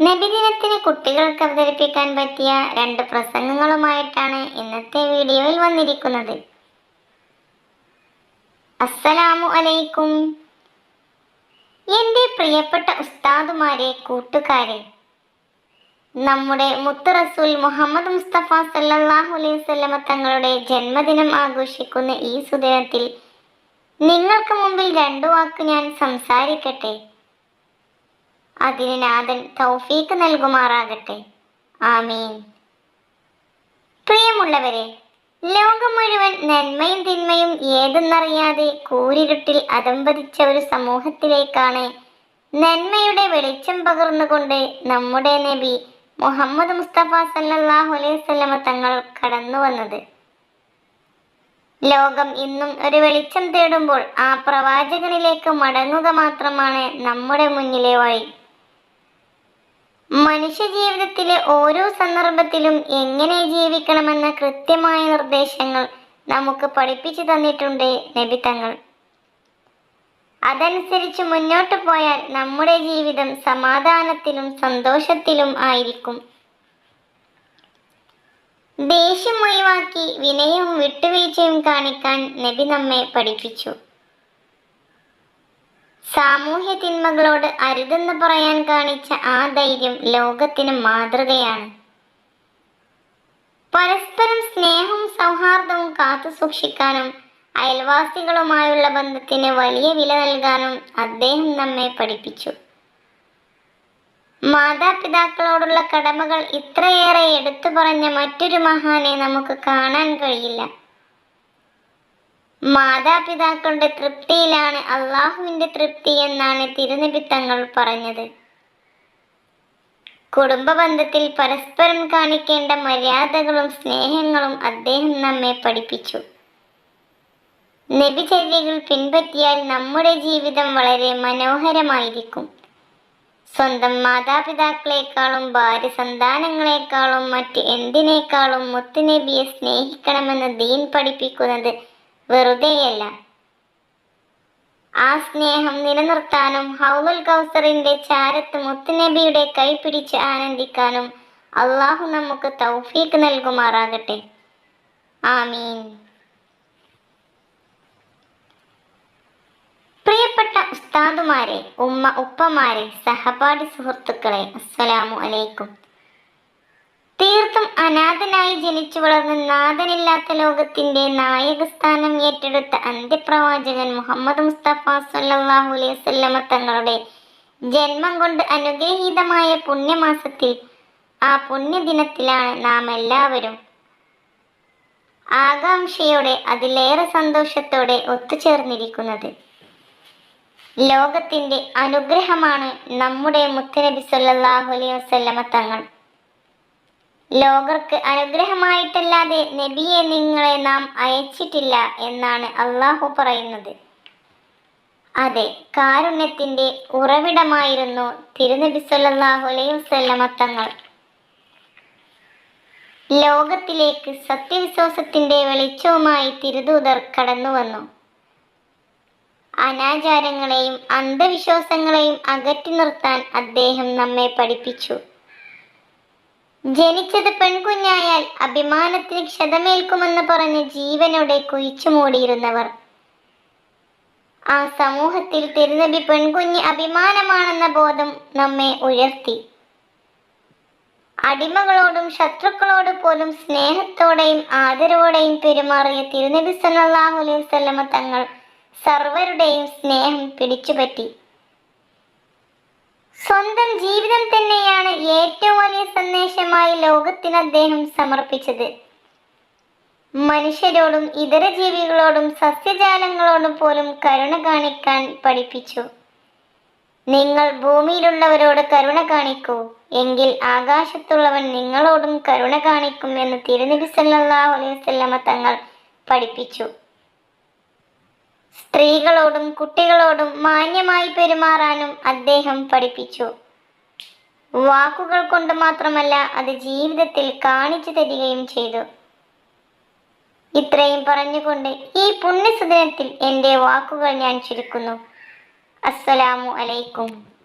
നബിദിനത്തിന് കുട്ടികൾക്ക് അവതരിപ്പിക്കാൻ പറ്റിയ രണ്ട് പ്രസംഗങ്ങളുമായിട്ടാണ് ഇന്നത്തെ വീഡിയോയിൽ വന്നിരിക്കുന്നത്. അസ്സലാമു അലൈക്കും. എന്റെ പ്രിയപ്പെട്ട ഉസ്താദുമാരെ കൂട്ടുകാരെ നമ്മുടെ മുത്തുറസൂൽ മുഹമ്മദ് മുസ്തഫ സല്ലാഹു അലൈഹി തങ്ങളുടെ ജന്മദിനം ആഘോഷിക്കുന്ന ഈ സുദിനത്തിൽ നിങ്ങൾക്ക് മുമ്പിൽ രണ്ടു വാക്ക് ഞാൻ സംസാരിക്കട്ടെ? അതിന് നാഥൻ തൗഫീക്ക് നൽകുമാറാകട്ടെ. ആമീൻ. പ്രിയമുള്ളവരെ ലോകം മുഴുവൻ നന്മയും തിന്മയും ഏതെന്നറിയാതെ കൂരിരുട്ടിൽ അതമ്പതിച്ച ഒരു സമൂഹത്തിലേക്കാണ് നന്മയുടെ വെളിച്ചം പകർന്നുകൊണ്ട് നമ്മുടെ നബി മുഹമ്മദ് മുസ്തഫ സല്ലാഹു അലൈഹി വസല്ലമ തങ്ങൾ കടന്നു വന്നത്. ലോകം ഇന്നും ഒരു വെളിച്ചം തേടുമ്പോൾ ആ പ്രവാചകനിലേക്ക് മടങ്ങുക മാത്രമാണ് നമ്മുടെ മുന്നിലെ വഴി. മനുഷ്യ ജീവിതത്തിലെ ഓരോ സന്ദർഭത്തിലും എങ്ങനെ ജീവിക്കണമെന്ന കൃത്യമായ നിർദ്ദേശങ്ങൾ നമുക്ക് പഠിപ്പിച്ചു തന്നിട്ടുണ്ട് നബി തങ്ങൾ അതനുസരിച്ച് മുന്നോട്ട് പോയാൽ നമ്മുടെ ജീവിതം സമാധാനത്തിലും സന്തോഷത്തിലും ആയിരിക്കും. ദേഷ്യം ഒഴിവാക്കി വിനയവും വിട്ടുവീഴ്ചയും കാണിക്കാൻ നബി നമ്മെ പഠിപ്പിച്ചു. സാമൂഹ്യ തിന്മകളോട് അരുതെന്ന് പറയാൻ കാണിച്ച ആ ധൈര്യം ലോകത്തിന് മാതൃകയാണ്. പരസ്പരം സ്നേഹവും സൗഹാർദ്ദവും കാത്തു സൂക്ഷിക്കാനും അയൽവാസികളുമായുള്ള ബന്ധത്തിന് വലിയ വില നൽകാനും അദ്ദേഹം നമ്മെ പഠിപ്പിച്ചു. മാതാപിതാക്കളോടുള്ള കടമകൾ ഇത്രയേറെ എടുത്തു പറഞ്ഞ മറ്റൊരു മഹാനെ നമുക്ക് കാണാൻ കഴിയില്ല. മാതാപിതാക്കളുടെ തൃപ്തിയിലാണ് അള്ളാഹുവിന്റെ തൃപ്തി എന്നാണ് തിരുനബി തങ്ങൾ പറഞ്ഞത്. കുടുംബ ബന്ധത്തിൽ പരസ്പരം കാണിക്കേണ്ട മര്യാദകളും സ്നേഹങ്ങളും അദ്ദേഹം നമ്മെ പഠിപ്പിച്ചു. നബിചര്യകൾ പിൻപറ്റിയാൽ നമ്മുടെ ജീവിതം വളരെ മനോഹരമായിരിക്കും. സ്വന്തം മാതാപിതാക്കളെക്കാളും ഭാര്യ സന്താനങ്ങളെക്കാളും മറ്റ് എന്തിനേക്കാളും മുത്തുനബിയെ സ്നേഹിക്കണമെന്ന് ദീൻ പഠിപ്പിക്കുന്നത് വെറുതെയല്ല. ആ സ്നേഹം നിലനിർത്താനും ഹൗലുൽ കൗസറിന്റെ ചാരത്ത് മുത്തുനബിയുടെ കൈ പിടിച്ച് ആനന്ദിക്കാനും അള്ളാഹു നമുക്ക് തൗഫീഖ് നൽകുമാറാകട്ടെ. ആമീൻ. പ്രിയപ്പെട്ട ഉസ്താദുമാരെ ഉമ്മ ഉപ്പമാരെ സഹപാഠി സുഹൃത്തുക്കളെ അസ്സലാമു അലൈക്കും. തീർത്തും അനാഥനായി ജനിച്ചു വളർന്ന നാഥനില്ലാത്ത ലോകത്തിന്റെ നായകസ്ഥാനം ഏറ്റെടുത്ത അന്ത്യപ്രവാചകൻ മുഹമ്മദ് മുസ്തഫ സല്ലല്ലാഹു അലൈഹി വസല്ലമ തങ്ങളുടെ ജന്മം കൊണ്ട് അനുഗ്രഹീതമായ പുണ്യമാസത്തിൽ ആ പുണ്യദിനത്തിലാണ് നാം എല്ലാവരും ആകാംക്ഷയോടെ അതിലേറെ സന്തോഷത്തോടെ ഒത്തുചേർന്നിരിക്കുന്നത്. ലോകത്തിന്റെ അനുഗ്രഹമാണ് നമ്മുടെ മുത്തനബി സല്ലല്ലാഹു അലൈഹി തങ്ങൾ ലോകർക്ക് അനുഗ്രഹമായിട്ടല്ലാതെ നബിയെ നിങ്ങളെ നാം അയച്ചിട്ടില്ല എന്നാണ് അള്ളാഹു പറയുന്നത്. അതെ കാരുണ്യത്തിന്റെ ഉറവിടമായിരുന്നു തിരുനബി സല്ലാഹു അലൈഹി വസല്ലമ തങ്ങൾ. ലോകത്തിലേക്ക് സത്യവിശ്വാസത്തിന്റെ വെളിച്ചവുമായി തിരുദൂതർ കടന്നു വന്നു. അനാചാരങ്ങളെയും അന്ധവിശ്വാസങ്ങളെയും അകറ്റി നിർത്താൻ അദ്ദേഹം നമ്മെ പഠിപ്പിച്ചു. ജനിച്ചത് പെൺകുഞ്ഞായാൽ അഭിമാനത്തിന് ക്ഷതമേൽക്കുമെന്ന് പറഞ്ഞ് ജീവനോടെ കുഴിച്ചു മൂടിയിരുന്നവർ. ആ സമൂഹത്തിൽ തിരുനബി പെൺകുഞ്ഞ് അഭിമാനമാണെന്ന ബോധം നമ്മെ ഉയർത്തി. അടിമകളോടും ശത്രുക്കളോട് പോലും സ്നേഹത്തോടെയും ആദരവോടെയും പെരുമാറിയ തിരുനബി സല്ലല്ലാഹു അലൈഹി വസല്ലമ തങ്ങൾ സർവരുടെയും സ്നേഹം പിടിച്ചുപറ്റി. സ്വന്തം ജീവിതം തന്നെയാണ് ഏറ്റവും വലിയ സന്ദേശമായി ലോകത്തിന് അദ്ദേഹം സമർപ്പിച്ചത്. മനുഷ്യരോടും ഇതര ജീവികളോടും സസ്യജാലങ്ങളോടും പോലും കരുണ കാണിക്കാൻ പഠിപ്പിച്ചു. നിങ്ങൾ ഭൂമിയിലുള്ളവരോട് കരുണ കാണിക്കൂ. എങ്കിൽ ആകാശത്തുള്ളവൻ നിങ്ങളോടും കരുണ കാണിക്കും എന്ന് തിരുനബി സല്ലല്ലാഹു അലൈഹി വസല്ലമ തങ്ങൾ പഠിപ്പിച്ചു. സ്ത്രീകളോടും കുട്ടികളോടും മാന്യമായി പെരുമാറാനും അദ്ദേഹം പഠിപ്പിച്ചു. വാക്കുകൾ കൊണ്ട് മാത്രമല്ല അത് ജീവിതത്തിൽ കാണിച്ചു തരികയും ചെയ്തു. ഇത്രയും പറഞ്ഞുകൊണ്ട് ഈ പുണ്യസുദിനത്തിൽ എന്റെ വാക്കുകൾ ഞാൻ ചുരുക്കുന്നു. അസ്സലാമു അലൈക്കും.